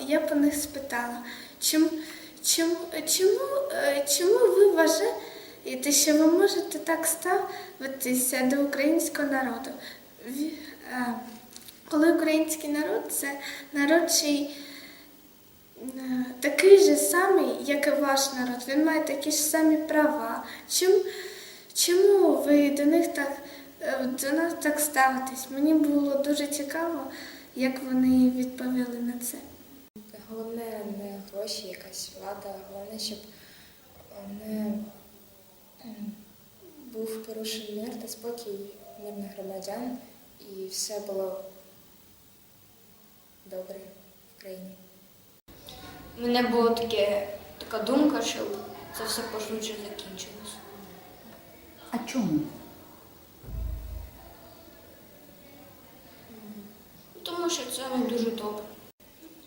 Я по них спитала, чим, чим, чому, е, чому ви вважаєте, що ви можете так ставитися до українського народу? Е, Коли український народ це народ, чий е, такий же самий, як і ваш народ, він має такі ж самі права. Чим, чому ви до них так до нас так ставитесь? Мені було дуже цікаво, як вони відповіли на це. Головне не гроші, якась влада, головне, щоб не був порушений мир та спокій мирних громадян і все було добре в країні. У мене була таке, така думка, що це все пошвидше закінчилось. А чому? Тому що це не дуже добре.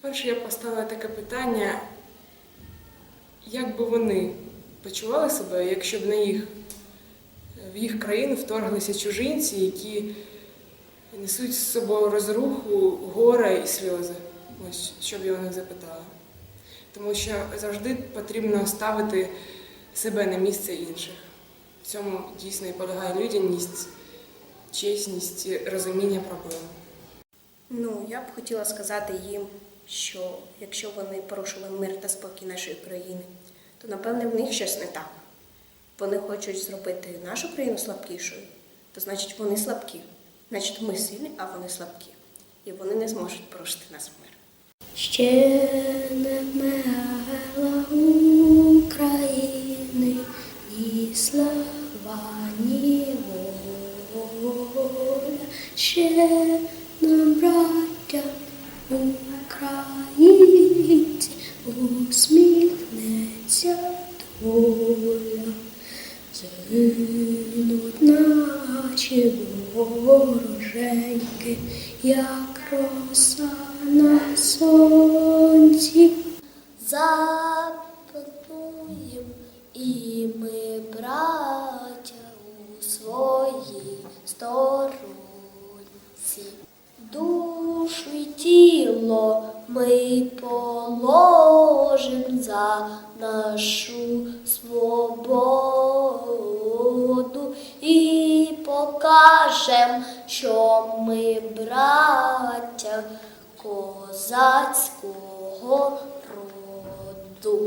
Перше я поставила таке питання, як би вони почували себе, якщо б на їх, в їх країну вторглися чужинці, які несуть з собою розруху, горе і сльози. Ось що б я них запитала. Тому що завжди потрібно ставити себе на місце інших. В цьому дійсно і полягає людяність, чесність, розуміння проблем. Ну, я б хотіла сказати їм, що якщо вони порушили мир та спокій нашої країни, то напевне в них щось не так. Вони хочуть зробити нашу країну слабкішою, то значить вони слабкі. Значить, ми сильні, а вони слабкі. І вони не зможуть порушити нас в мир. Ще не вмерла України ні слава, ні воля. Ще нам, браття українці, усміхнеться доля. Згинуть наші вороженьки, як роса на сонці. Запануєм і ми, браття, у своїй сторонці. Душу й тіло ми положим за нашу свободу і покажем, що ми браття козацького роду.